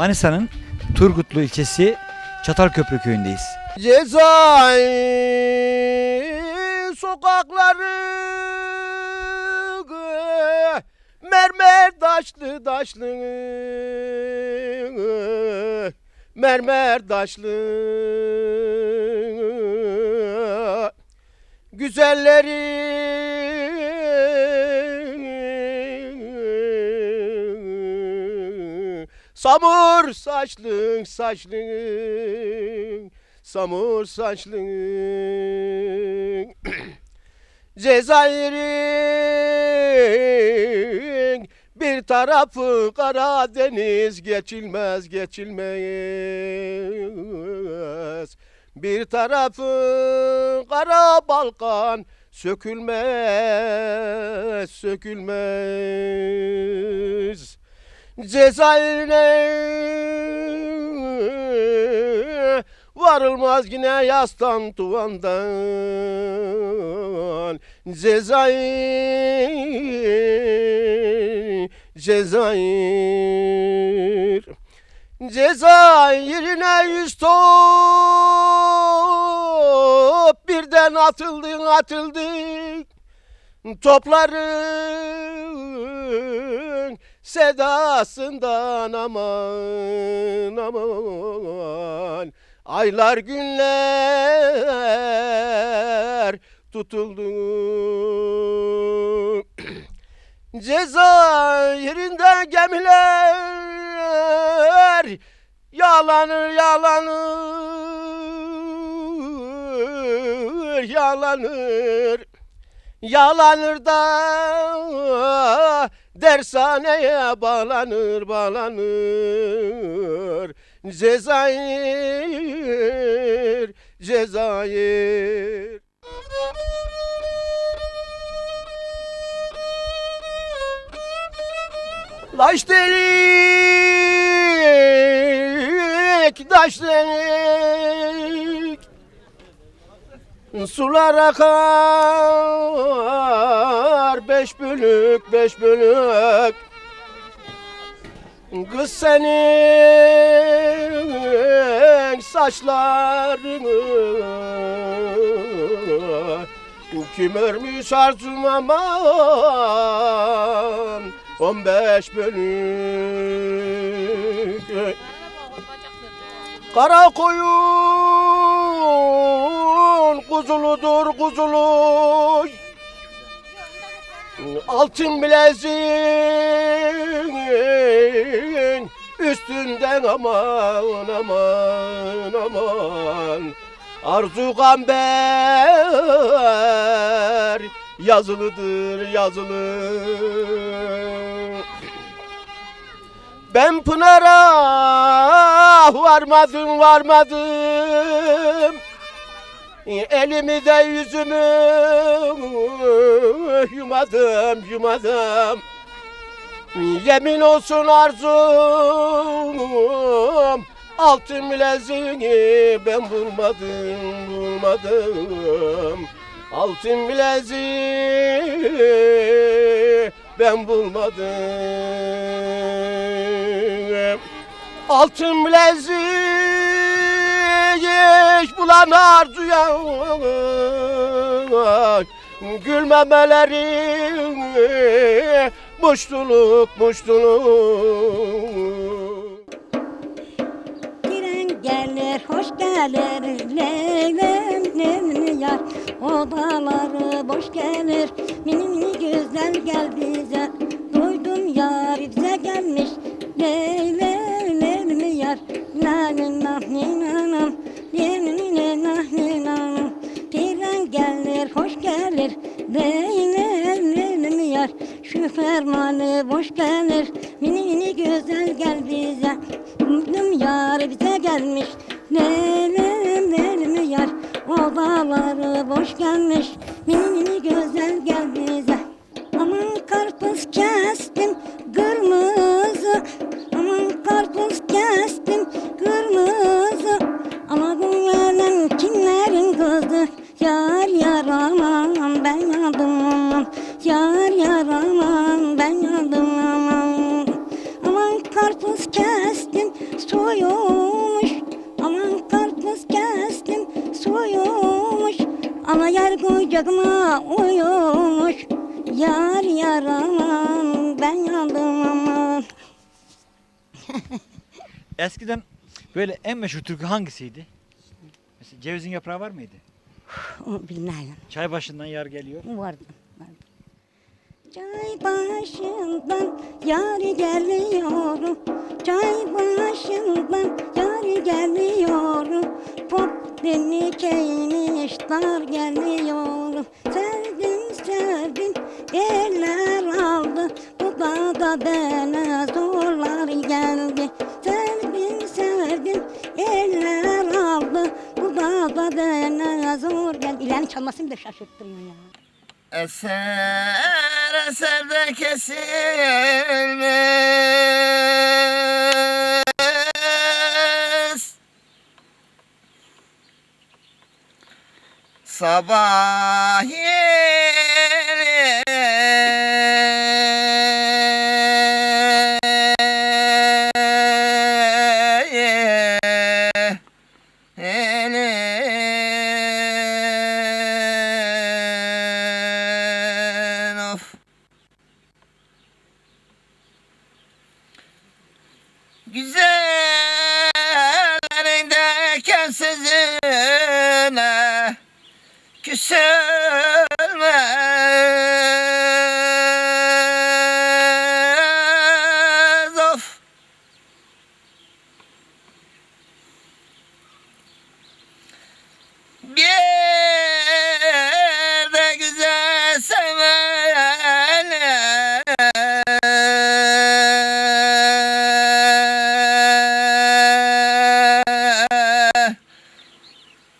Manisa'nın Turgutlu ilçesi Çatalköprü köyündeyiz. Cezayir sokakları mermer taşlı taşlı mermer taşlı güzelleri samur saçlı saçlı samur saçlı Cezayir'in bir tarafı Karadeniz geçilmez geçilmez. Bir tarafı Kara Balkan sökülmez sökülmez Cezayir'e varılmaz yine yastan tuvandan. Cezayir Cezayir. Cezayir'ine yüz top. Birden atıldın atıldın Topların sedasından aman aman. Aylar günler tutuldu. Cezayir'inde gemiler Yağlanır yağlanır Yağlanır Yalanır da dershaneye bağlanır bağlanır. Cezayir Cezayir. Laş delik, taş delik. Sular akar beş bölük beş bölük. Kız senin saçlarını Kim örmüş arzum aman? On beş bölük. Kara koyun kuzuludur kuzulu Altın bileziğin üstünden aman aman aman. Arzu gamber yazılıdır yazılı. Ben Pınar'a varmadım varmadım Elimi de yüzümü yumadım yumadım. Yemin olsun arzum Altın bileziği ben bulmadım bulmadım. Altın bileziği ben bulmadım. Altın bilezik bulan arzuya Gülmemeleri muştuluk muştuluk. Tren gelir, hoş gelir, Leylem lem yar. Odaları boş gelir, mini mini gözler gel bize yar bize gelmiş. Nenem nenem yar. Odaları boş gelmiş. Mini mini güzel gel kucağıma uyumuş Yar yar aman ben yandım aman Eskiden böyle en meşhur türkü hangisiydi? Mesela cevizin yaprağı var mıydı? Onu bilmem Çay başından yar geliyor. vardı. vardı. Çay başından yar geliyorum Çay başından yar geliyorum Pop beni keymiş dar geliyorum Sevdim sevdim eller aldı. Bu dağda bana zorlar geldi. Sevdim sevdim eller aldı. Bu dağda bana zor geldi İlerini çalmasını da şaşırttırıyor ya. Eser eser de kesilmez さばーい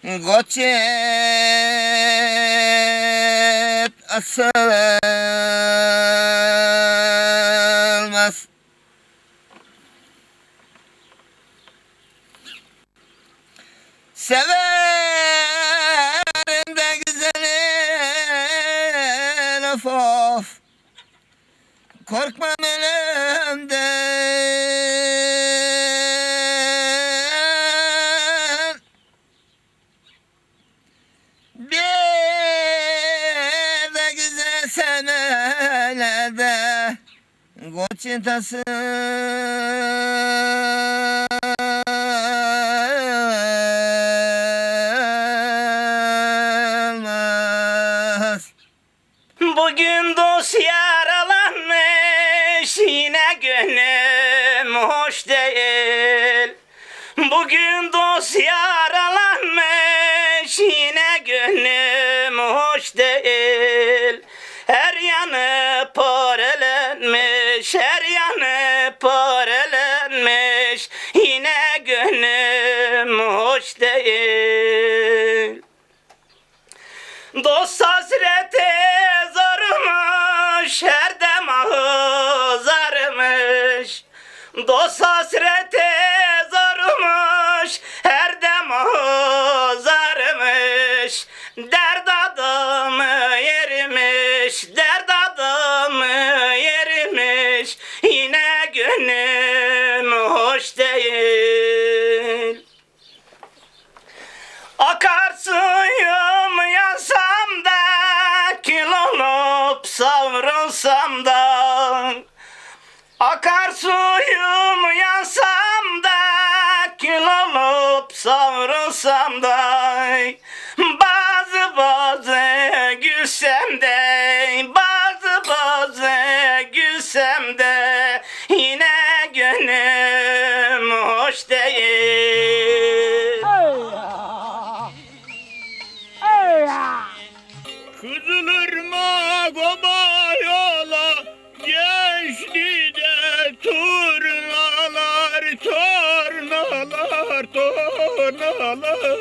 Koç et asılmaz. Severim de güzelin of of. Korkmam Koçintası olmaz. Bugün dost yaralanmış yine gönlüm hoş değil. Bugün dost yaralanmış yine gönlüm hoş hoş değil. Dost hasreti zarmış her demahı zarmış Dost hasreti savrulsam da Akar suyum yansam da Kül olup savrulsam da Bazı bazı gülsem de Bazı bazı gülsem de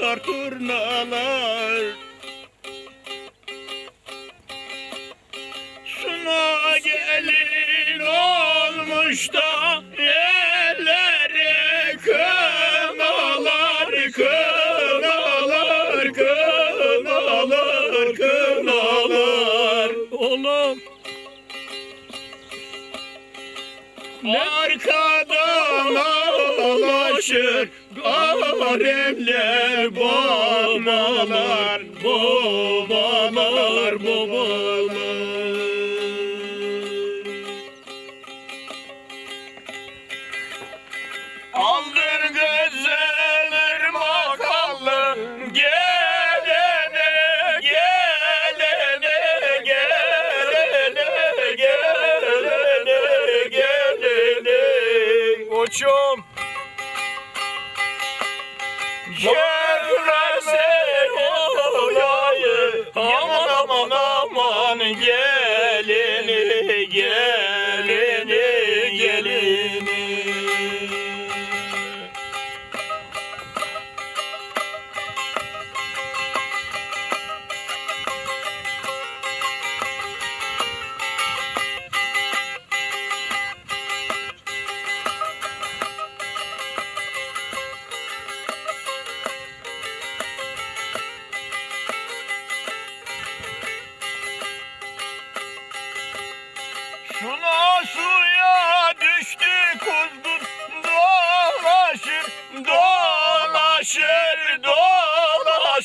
tornalar turnalar. Suna gelin olmuş da elleri kınalar kınalar kınalar kınalar. Oğlum. Arkadan ağlaşır haremler babalar babalar babalar Aldır güzel ırmakalı gelene gelene gelene gelene gelene. Koçum Yeah.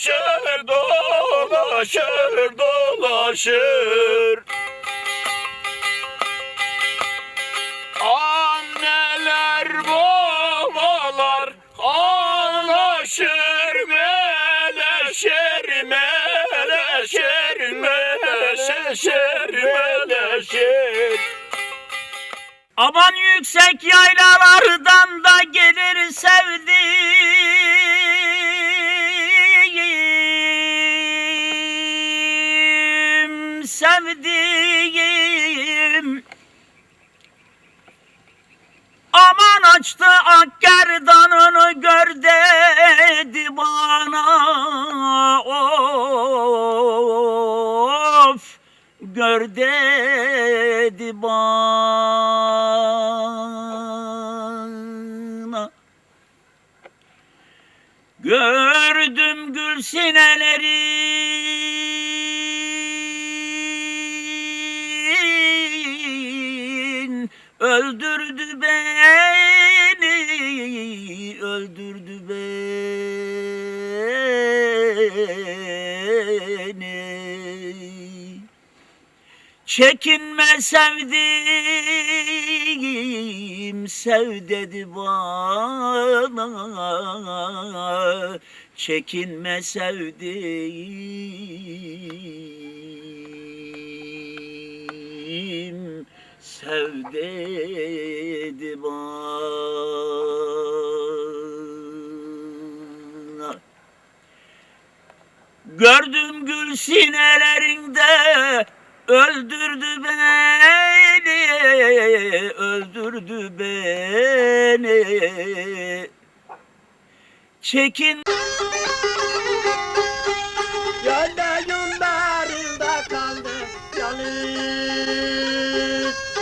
Dolaşır dolaşır dolaşır. Anneler babalar anlaşır meleşer meleşer meleşer meleşer Aman yüksek yaylalardan dedi Gördüm gül sinelerin Öldürdü beni Öldürdü beni Çekinme sevdiğim sev dedi bana. Çekinme sevdiğim sev dedi bana. Gördüm gül sinelerinde Öldürdü beni, öldürdü beni. Çekin.